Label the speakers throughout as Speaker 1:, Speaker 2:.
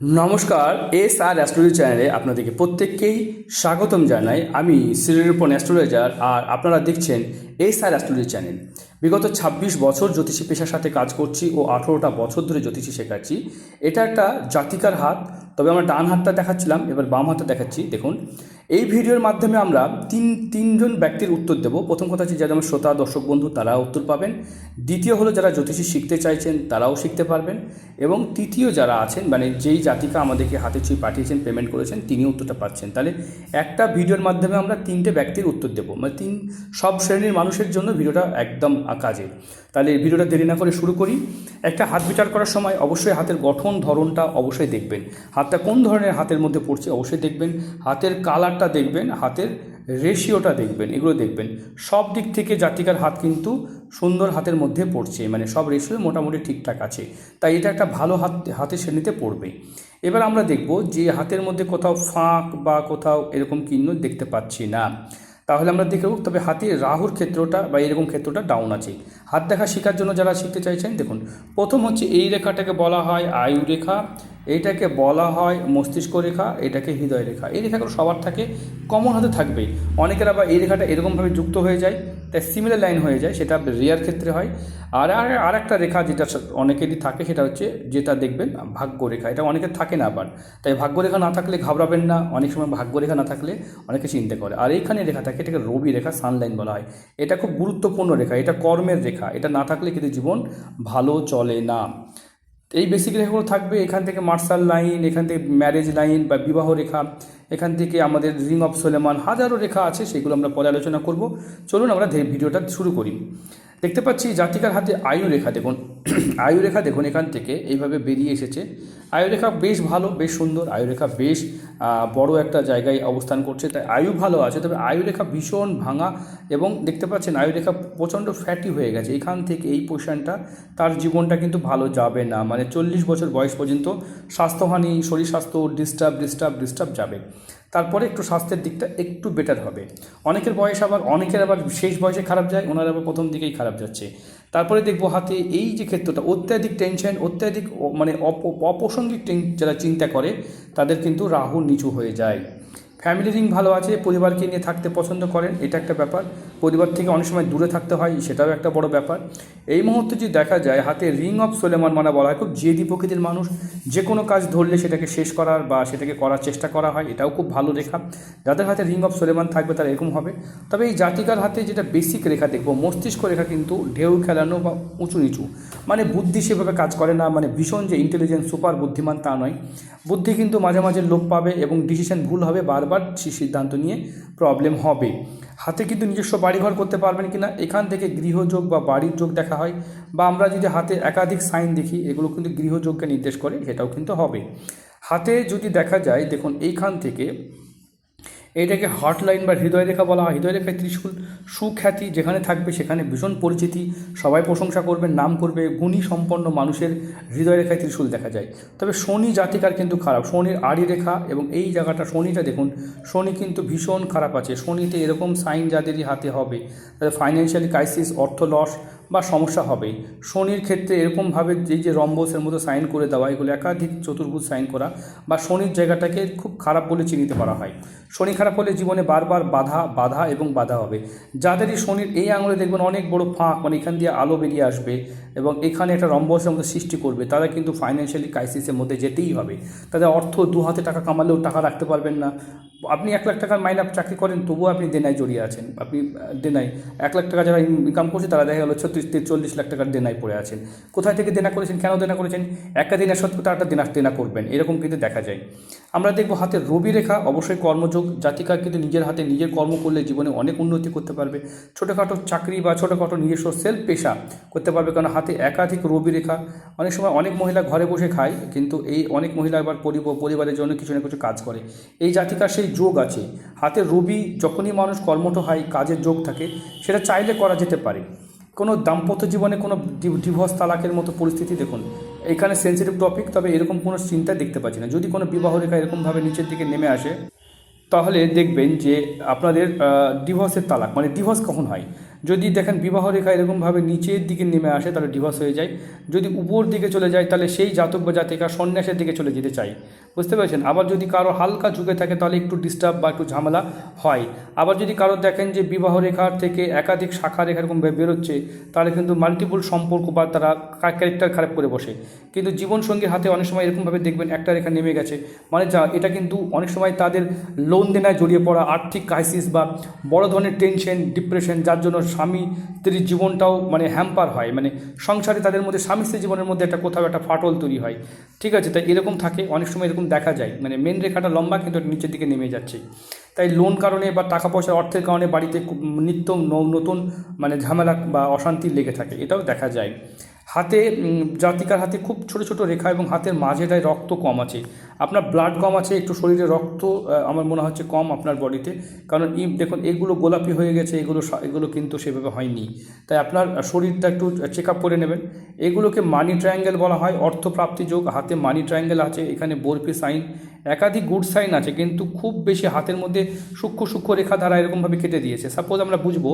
Speaker 1: নমস্কার, এস আর অ্যাস্ট্রোলজি চ্যানেলে আপনাদেরকে প্রত্যেককেই স্বাগতম জানাই। আমি শ্রীরূপন অ্যাস্ট্রোলজার আর আপনারা দেখছেন এস আর অ্যাস্ট্রোলজি চ্যানেল। বিগত ২৬ বছর জ্যোতিষী পেশার সাথে কাজ করছি ও আঠেরোটা বছর ধরে জ্যোতিষী শেখাচ্ছি। এটা একটা জাতিকার হাত, তবে আমরা ডান হাতটা দেখাচ্ছিলাম, এবার বাম হাতটা দেখাচ্ছি। দেখুন, এই ভিডিওর মাধ্যমে আমরা তিন, তিনজন ব্যক্তির উত্তর দেব। প্রথম কথা হচ্ছে যারা আমার শ্রোতা, দর্শক, বন্ধু তারা উত্তর পাবেন। দ্বিতীয় হলো যারা জ্যোতিষী শিখতে চাইছেন, তারাও শিখতে পারবেন। এবং তৃতীয় যারা আছেন মানে যেই জাতিকা আমাদেরকে হাতে ছুঁয়ে পাঠিয়েছেন পেমেন্ট করেছেন তিনি উত্তরটা পাচ্ছেন। তাহলে একটা ভিডিওর মাধ্যমে আমরা তিনটে ব্যক্তির উত্তর দেবো। মানে তিন, সব শ্রেণির মানুষের জন্য ভিডিওটা একদম কাজে। তাহলে ভিডিওটা দেরি না করে শুরু করি। একটা হাত বিচার করার সময় অবশ্যই হাতের গঠন, ধরনটা অবশ্যই দেখবেন। হাতটা কোন ধরনের হাতের মধ্যে পড়ছে অবশ্যই দেখবেন। হাতের কালারটা দেখবেন, হাতের রেশিওটা দেখবেন, এগুলো দেখবেন। সব দিক থেকে জাতিকার হাত কিন্তু সুন্দর হাতের মধ্যে পড়ছে মানে সব রেশিও মোটামুটি ঠিকঠাক আছে। তাই এটা একটা ভালো হাত, হাতের শ্রেণীতে পড়বে। এবার আমরা দেখব যে হাতের মধ্যে কোথাও ফাঁক বা কোথাও এরকম চিহ্ন দেখতে পাচ্ছি না। তাহলে আমরা দেখব তবে হাতির রাহুর ক্ষেত্রটা বা এরকম ক্ষেত্রটা ডাউন আছে। হাত দেখা শেখার জন্য যারা শিখতে চাইছেন, দেখুন, প্রথম হচ্ছে এই রেখাটাকে বলা হয় আয়ু রেখা। এইটাকে বলা হয় মস্তিষ্ক রেখা, এটাকে হৃদয় রেখা। এই রেখাগুলো সবার থাকে কমন হতে থাকবে অনেকের আবার এই রেখাটা এরকমভাবে যুক্ত হয়ে যায়, তাই সিমিলার লাইন হয়ে যায়, সেটা রেয়ার ক্ষেত্রে হয়। আর আর একটা রেখা যেটা অনেকেরই থাকে, সেটা হচ্ছে যেটা দেখবেন, ভাগ্য রেখা। এটা অনেকের থাকে না আবার। তাই ভাগ্য রেখা না থাকলে ঘাবড়াবেন না। অনেক সময় ভাগ্য রেখা না থাকলে অনেকে চিন্তা করে। আর এইখানে রেখা থাকে, এটাকে রবি রেখা সানলাইন বলা হয়। এটা খুব গুরুত্বপূর্ণ রেখা, এটা কর্মের রেখা। এটা না থাকলে কিন্তু জীবন ভালো চলে না। এই বেসিক রেখাগুলো থাকবে এখান থেকে মার্শাল লাইন এখান থেকে ম্যারেজ লাইন বা বিবাহ রেখা, এখান থেকে আমাদের রিং অফ সোলেমান হাজারো রেখা আছে, সেগুলো আমরা পরে আলোচনা করব। চলুন আমরা ভিডিওটা শুরু করি। দেখতে পাচ্ছি জাতিকার হাতে আয়ু রেখা, দেখুন। আয়ু রেখা দেখুন এখান থেকে, এইভাবে বেরিয়ে এসেছে। আয়ুরেখা বেশ ভালো, বেশ সুন্দর। আয়ুরেখা বেশ বড় একটা জায়গায় অবস্থান করছে। তাই আয়ু ভালো আছে, তবে আয়ুরেখা ভীষণ ভাঙা এবং দেখতে পাচ্ছেন আয়ুরেখা প্রচণ্ড ফ্যাটি হয়ে গেছে। এখান থেকে এই পোর্শনটা তার জীবনটা কিন্তু ভালো যাবে না। মানে চল্লিশ বছর বয়স পর্যন্ত স্বাস্থ্যহানি, শরীর স্বাস্থ্য ডিস্টার্ব ডিস্টার্ব ডিস্টার্ব যাবে। তারপরে একটু স্বাস্থ্যের দিকটা একটু বেটার হবে। অনেকের বয়স আবার, অনেকের আবার শেষ বয়সে খারাপ যায়, ওনার আবার প্রথম দিকেই খারাপ যাচ্ছে। তারপরে দেখব হাতে এই যে ক্ষেত্রটা, অত্যাধিক টেনশন অত্যাধিক মানে অপ- অপ্রাসঙ্গিক যারা চিন্তা করে, তাদের কিন্তু রাহু নিচু হয়ে যায়। ফ্যামিলি রিং ভালো আছে, পরিবারকে নিয়ে থাকতে পছন্দ করেন, এটা একটা ব্যাপার। পরিবার থেকে অনেক সময় দূরে থাকতে হয়, সেটাও একটা বড় ব্যাপার। এই মুহূর্তে যদি দেখা যায়, হাতে রিং অফ সোলেমান মানে বলা হয়, খুব জেদি প্রকৃতির মানুষ। যে কোনো কাজ ধরলে সেটাকে শেষ করার বা সেটাকে করার চেষ্টা করা হয়, এটাও খুব ভালো রেখা। যাদের হাতে রিং অফ সোলেমান থাকবে, তারা এরকম হবে। তবে এই জাতিকার হাতে যেটা বেসিক রেখা দেখব, মস্তিষ্ক রেখা কিন্তু ঢেউ খেলানো বা উঁচু নিচু। মানে বুদ্ধি সেভাবে কাজ করে না মানে ভীষণ যে ইন্টেলিজেন্স সুপার বুদ্ধিমান তা নয়। বুদ্ধি কিন্তু মাঝে মাঝে লোপ পাবে এবং ডিসিশন ভুল হবে বারবার সিদ্ধান্ত নিয়ে প্রবলেম হবে। হাতে কিন্তু নিজস্ব বাড়িঘর করতে পারবেন কিনা, এখান থেকে গৃহযোগ বা বাড়ির যোগ দেখা হয় বা আমরা যদি হাতে একাধিক সাইন দেখি, এগুলো কিন্তু গৃহযোগকে নির্দেশ করে সেটাও কিন্তু হবে। হাতে যদি দেখা যায়, দেখুন, এইখান থেকে এটাকে হটলাইন বা হৃদয় রেখা বলা হয়। হৃদয় রেখায় ত্রিশূল সুখ্যাতি, যেখানে থাকবে সেখানে ভীষণ পরিচিতি, সবাই প্রশংসা করবে, নাম করবে, গুণী সম্পন্ন মানুষের হৃদয় রেখায় ত্রিশূল দেখা যায়। তবে শনি জাতিকার কিন্তু খারাপ। শনির আড়ি রেখা এবং এই জায়গাটা, শনিটা দেখুন, শনি কিন্তু ভীষণ খারাপ আছে। শনিতে এরকম সাইন যাদেরই হাতে হবে ফাইন্যান্সিয়ালি ক্রাইসিস অর্থ লস বা সমস্যা হবে। শনির ক্ষেত্রে এরকমভাবে যে যে রম্বসের মতো সাইন করে দেওয়া, এগুলো একাধিক চতুর্ভুজ সাইন করা বা শনির জায়গাটাকে খুব খারাপ বলে চিহ্নিত করা হয়। শনি খারাপ হলে জীবনে বারবার বাধা বাধা এবং বাধা হবে। যাদেরই শনির এই আঙুলে দেখবেন অনেক বড় ফাঁক মানে এখান দিয়ে আলো বেরিয়ে আসবে এবং এখানে একটা রম্বসের মধ্যে সৃষ্টি করবে, তারা কিন্তু ফাইন্যান্সিয়ালি ক্রাইসিসের মধ্যে যেতেই হবে। তাদের অর্থ দু হাতে টাকা কামালেও টাকা রাখতে পারবেন না। আপনি এক লাখ টাকার মাইনে চাকরি করেন, তবুও আপনি দেনায় জড়িয়ে আছেন। আপনি দেনায় এক লাখ টাকা যারা ইনকাম করছে, তারা দেখা গেলো ছত্রিশ চল্লিশ লাখ টাকার দেনায় পড়ে আছেন। কোথায় থেকে দেনা করেছেন, কেন দেনা করেছেন? একটা দিনের সত্ত্বেও তারা একটা দেনা দেনা করবেন। এরকম কিন্তু দেখা যায়। আমরা দেখব হাতে রবি রেখা, অবশ্যই কর্মযোগ। জাতিকা কিন্তু নিজের হাতে নিজের কর্ম করলে জীবনে অনেক উন্নতি করতে পারবে। ছোটোখাটো চাকরি বা ছোটোখাটো নিজস্ব সেলফ পেশা করতে পারবে, কারণ হাতে একাধিক রবি রেখা। অনেক সময় অনেক মহিলা ঘরে বসে খায়, কিন্তু এই অনেক মহিলা আবার পরিব- পরিবারের জন্য কিছু না কিছু কাজ করে। এই জাতিকার সেই যোগ আছে। হাতে রবি যখনই মানুষ কর্মঠ হয়, কাজের যোগ থাকে, সেটা চাইলে করা যেতে পারে। কোনো দাম্পত্য জীবনে কোনো ডিভোর্স তালাকের মতো পরিস্থিতি দেখুন। এখানে সেন্সিটিভ টপিক তবে এরকম কোনো চিন্তা দেখতে পাচ্ছি না। যদি কোনো বিবাহ রেখা এরকমভাবে নিচের দিকে নেমে আসে, তাহলে দেখবেন যে আপনাদের ডিভোর্সের তালাক মানে ডিভোর্স কখন হয়? যদি দেখেন বিবাহ রেখা এরকমভাবে নিচের দিকে নেমে আসে, তাহলে ডিভোর্স হয়ে যায়। যদি উপর দিকে চলে যায়, তাহলে সেই জাতক বা জাতিকা সন্ন্যাসের দিকে চলে যেতে চায়। বুঝতে পেরেছেন? আবার যদি কারও হালকা ঝুঁকে থাকে, তাহলে একটু ডিস্টার্ব বা একটু ঝামেলা হয়। আবার যদি কারও দেখেন যে বিবাহ রেখার থেকে একাধিক শাখা রেখা এরকম বে- বেরোচ্ছে, তাহলে কিন্তু মাল্টিপল সম্পর্ক বা তারা ক্যারেক্টার খারাপ করে বসে। কিন্তু জীবনসঙ্গীর হাতে অনেক সময় এরকমভাবে দেখবেন একটা রেখা নেমে গেছে। মানে যা, এটা কিন্তু অনেক সময় তাদের লোন দেনায় জড়িয়ে পড়া আর্থিক ক্রাইসিস বা বড় ধরনের টেনশন ডিপ্রেশন যার জন্য স্বামী স্ত্রীর জীবনটাও মানে হ্যাম্পার হয়। মানে সংসারে তাদের মধ্যে, স্বামী স্ত্রী জীবনের মধ্যে একটা কোথাও একটা ফাটল তৈরি হয়। ঠিক আছে? তাই এরকম থাকে, অনেক সময় এরকম দেখা যায়। মানে মেন রেখাটা লম্বা, কিন্তু নিচের দিকে নেমে যাচ্ছে। তাই লোন কারণে বা টাকা পয়সার অর্থের কারণে বাড়িতে নিত্য নতুন মানে ঝামেলা বা অশান্তি লেগে থাকে। এটাও দেখা যায়। হাতে জাতিকার হাতে খুব ছোট ছোট রেখা এবং হাতের মাঝেটায় রক্ত কম আছে। আপনার ব্লাড কম আছে, একটু শরীরে রক্ত আমার মনে হচ্ছে কম আপনার বডিতে। কারণ ই দেখুন, এগুলো গোলাপি হয়ে গেছে, এগুলো এগুলো কিন্তু সেভাবে হয়নি। তাই আপনার শরীরটা একটু চেক আপ করে নেবেন। এগুলোকে মানি ট্রায়াঙ্গেল বলা হয়, অর্থপ্রাপ্তি যোগ, হাতে মানি ট্রায়াঙ্গেল আছে, এখানে বরফি সাইন একাধিক গুড সাইন আছে, কিন্তু খুব বেশি হাতের মধ্যে সূক্ষ্ম সূক্ষ্ম রেখা দ্বারা এরকমভাবে কেটে দিয়েছে। সাপোজ আমরা বুঝব,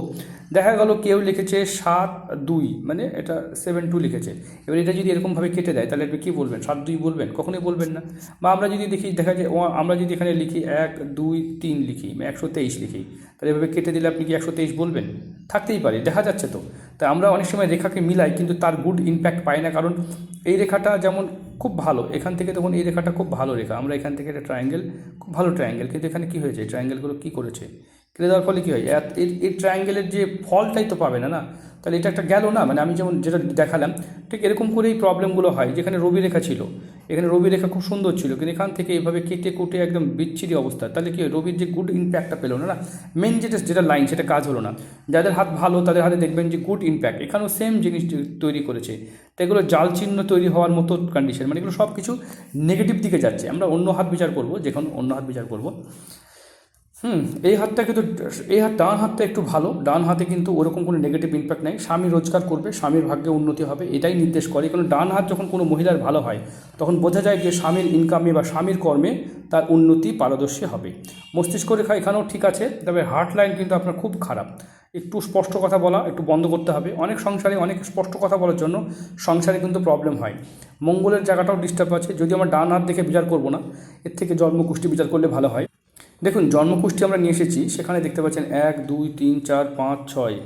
Speaker 1: দেখা গেল কেউ লিখেছে সাত দুই মানে এটা সেভেন টু লিখেছে। এবার এটা যদি এরকমভাবে কেটে দেয়, তাহলে আপনি কী বলবেন? সাত দুই বলবেন? কখনোই বলবেন না। বা আমরা যদি দেখি, দেখা যায় আমরা যদি এখানে লিখি এক, দুই, তিন লিখি একশো তেইশ লিখি তাহলে এভাবে কেটে দিলে আপনি কি একশো তেইশ বলবেন? থাকতেই পারে, দেখা যাচ্ছে তো। তাই আমরা অনেক সময় রেখাকে মিলাই কিন্তু তার গুড ইম্প্যাক্ট পাই না, কারণ এই রেখাটা যেমন খুব ভালো, এখান থেকে তখন এই রেখাটা খুব ভালো রেখা। আমরা এখান থেকে একটা ট্রায়াঙ্গেল খুব ভালো ট্রায়াঙ্গেল কিন্তু এখানে কী হয়েছে? ট্রায়াঙ্গেলগুলো কী করেছে? কেটে দেওয়ার ফলে কী হয়? এই ট্রায়াঙ্গেলের যে ফলটাই তো পাবে না না? তাহলে এটা একটা গেল না মানে আমি যেমন যেটা দেখালাম, ঠিক এরকম করেই প্রবলেমগুলো হয়, যেখানে রবি রেখা ছিল। এখানে রবি রেখা খুব সুন্দর ছিল, কিন্তু এখান থেকে এভাবে কেটে কুটে একদম বিচ্ছিরি অবস্থা। তাহলে কি রবির যে গুড ইম্প্যাক্টটা পেল না না? মেন যেটা যেটা লাইন সেটা কাজ হলো না। যাদের হাত ভালো, তাদের হাতে দেখবেন যে গুড ইম্প্যাক্ট এখানেও সেম জিনিস তৈরি করেছে। তো এগুলো জাল চিহ্ন তৈরি হওয়ার মতো কন্ডিশন মানে এগুলো সব কিছু নেগেটিভ দিকে যাচ্ছে। আমরা অন্য হাত বিচার করব, যখন অন্য হাত বিচার করব। হুম, এই হাতটা কিন্তু, এই হাত ডান হাতটা একটু ভালো, ডান হাতে কিন্তু ওরকম কোনো নেগেটিভ ইম্প্যাক্ট নেই। স্বামী রোজগার করবে, স্বামীর ভাগ্যে উন্নতি হবে, এটাই নির্দেশ করে। কারণ ডান হাত যখন কোনো মহিলার ভালো হয়, তখন বোঝা যায় যে স্বামীর ইনকামে বা স্বামীর কর্মে তার উন্নতি পারদর্শী হবে। মস্তিষ্ক রেখা এখানেও ঠিক আছে, তবে হার্ট লাইন কিন্তু আপনার খুব খারাপ। একটু স্পষ্ট কথা বলা, একটু বন্ধ করতে হবে। অনেক সংসারে অনেক স্পষ্ট কথা বলার জন্য সংসারে কিন্তু প্রবলেম হয়। মঙ্গলের জায়গাটাও ডিস্টার্ব আছে। যদি আমরা ডান হাত দেখে বিচার করব না, এর থেকে জন্মকুষ্টি বিচার করলে ভালো হয়। দেখুন জন্মকুষ্টি আমরা নিয়ে এসেছি, সেখানে দেখতে পাচ্ছেন এক, দুই, তিন, চার, পাঁচ, ছয়।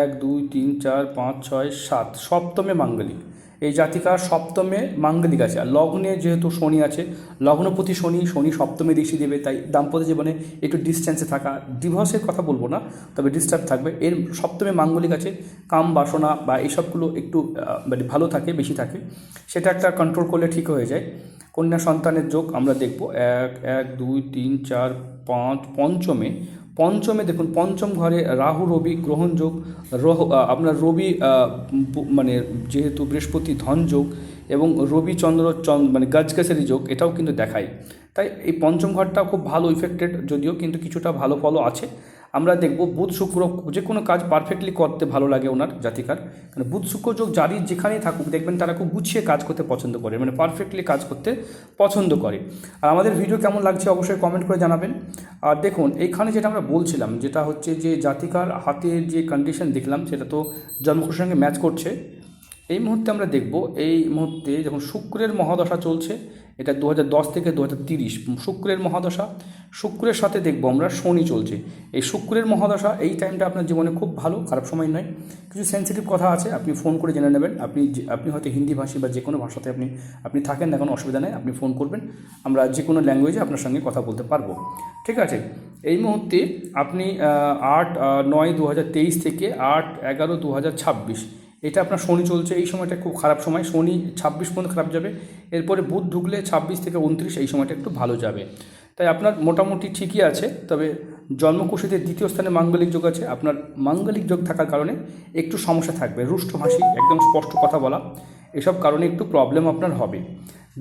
Speaker 1: এক, দুই, তিন, চার, পাঁচ, ছয়, সাত। সপ্তমে মাঙ্গলিক। এই জাতিকার সপ্তমে মাঙ্গলিক আছে। আর লগ্নে যেহেতু শনি আছে, লগ্নপতি শনি শনি সপ্তমে দৃষ্টি দেবে, তাই দাম্পত্য জীবনে একটু ডিস্টেন্সে থাকা। ডিভোর্সের কথা বলব না, তবে ডিস্টার্ব থাকবে। এর সপ্তমে মাঙ্গলিক আছে, কাম, বাসনা বা এইসবগুলো একটু মানে ভালো থাকে, বেশি থাকে। সেটা একটা কন্ট্রোল করলে ঠিক হয়ে যায়। কন্যা সন্তানের যোগ আমরা দেখব এক এক, দুই, তিন, চার, পাঁচ, পঞ্চমে। পঞ্চমে দেখুন, পঞ্চম ঘরে রাহু, রবি, গ্রহণ যোগ, রহ আপনার রবি মানে যেহেতু বৃহস্পতি ধন যোগ এবং রবি চন্দ্র চন্দ মানে গাছগাছালি যোগ, এটাও কিন্তু দেখায়। তাই এই পঞ্চম ঘরটা খুব ভালো ইফেক্টেড যদিও কিন্তু কিছুটা ভালো ফলও আছে। আমরা দেখব বুধ শুক্র যে কোনো কাজ পারফেক্টলি করতে ভালো লাগে ওনার জাতিকার। কারণ বুধ শুক্র যোগ যারই যেখানেই থাকুক, দেখবেন তারা খুব গুছিয়ে কাজ করতে পছন্দ করে মানে পারফেক্টলি কাজ করতে পছন্দ করে। আর আমাদের ভিডিও কেমন লাগছে অবশ্যই কমেন্ট করে জানাবেন। আর দেখুন, এইখানে যেটা আমরা বলছিলাম, যেটা হচ্ছে যে জাতিকার হাতের যে কন্ডিশন দেখলাম, সেটা তো জন্মকুশের সঙ্গে ম্যাচ করছে। এই মুহূর্তে আমরা দেখব, এই মুহূর্তে যখন শুক্রের মহাদশা চলছে এটা দু থেকে দু শুক্রের মহাদশা। শুক্রের সাথে দেখব আমরা শনি চলছে। এই শুক্রের মহাদশা এই টাইমটা আপনার জীবনে খুব ভালো, খারাপ সময় নয়। কিছু সেন্সিটিভ কথা আছে, আপনি ফোন করে জেনে নেবেন। আপনি আপনি হয়তো হিন্দি ভাষী বা যে কোনো ভাষাতে আপনি আপনি থাকেন না কোনো অসুবিধা নেই, আপনি ফোন করবেন। আমরা যে কোনো ল্যাঙ্গুয়েজে আপনার সঙ্গে কথা বলতে পারব। ঠিক আছে? এই মুহূর্তে আপনি আট নয় দু থেকে আট, এগারো দু এটা আপনার শনি চলছে, এই সময়টা খুব খারাপ সময়, শনি ছাব্বিশ পর্যন্ত খারাপ যাবে, এরপরে বুধ ঢুকলে ছাব্বিশ থেকে উনত্রিশ, এই সময়টা একটু ভালো যাবে। তাই আপনার মোটামুটি ঠিকই আছে, তবে জন্মকুশিতে দ্বিতীয় স্থানে মাঙ্গলিক যোগ আছে, আপনার মাঙ্গলিক যোগ থাকার কারণে একটু সমস্যা থাকবে রুষ্ট ভাষী একদম স্পষ্ট কথা বলা, এসব কারণে একটু প্রবলেম আপনার হবে।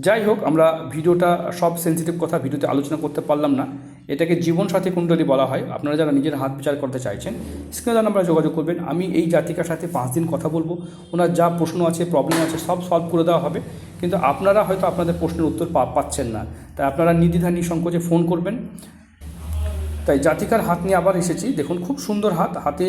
Speaker 1: যাই হোক, আমরা ভিডিওটা সব সেন্সিটিভ কথা, ভিডিওতে আলোচনা করতে পারলাম না এটাকে জীবন জীবনসাথী কুণ্ডলী বলা হয়। আপনারা যারা নিজের হাত বিচার করতে চাইছেন, স্ক্রিনে নাম্বারে যোগাযোগ করবেন। আমি এই জাতিকার সাথে পাঁচ দিন কথা বলব। ওনার যা প্রশ্ন আছে প্রবলেম আছে, সব সলভ করে দেওয়া হবে। কিন্তু আপনারা হয়তো আপনাদের প্রশ্নের উত্তর পাচ্ছেন না। তাই আপনারা নির্দ্বিধা নিঃসংকোচে ফোন করবেন। তাই জাতিকার হাত নিয়ে আবার এসেছি। দেখুন, খুব সুন্দর হাত। হাতে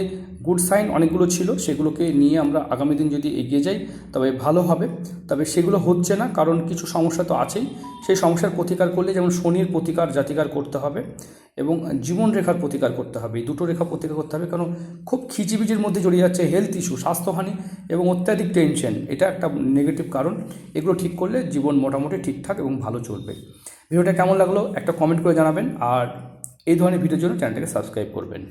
Speaker 1: গুড সাইন অনেকগুলো ছিল, সেগুলোকে নিয়ে আমরা আগামী দিন যদি এগিয়ে যাই, তবে ভালো হবে। তবে সেগুলো হচ্ছে না, কারণ কিছু সমস্যা তো আছেই। সেই সমস্যার প্রতিকার করলে যেমন শনির প্রতিকার জাতিকার করতে হবে এবং জীবন রেখার প্রতিকার করতে হবে। দুটো রেখা প্রতিকার করতে হবে, কারণ খুব খিচিবিজির মধ্যে জড়িয়ে যাচ্ছে হেলথ ইস্যু স্বাস্থ্যহানি এবং অত্যাধিক টেনশন এটা একটা নেগেটিভ কারণ। এগুলো ঠিক করলে জীবন মোটামুটি ঠিকঠাক এবং ভালো চলবে। ভিডিওটা কেমন লাগল? একটা কমেন্ট করে জানাবেন। আর এই ধরনের ভিডিওর জন্য চ্যানেলটাকে সাবস্ক্রাইব করবেন।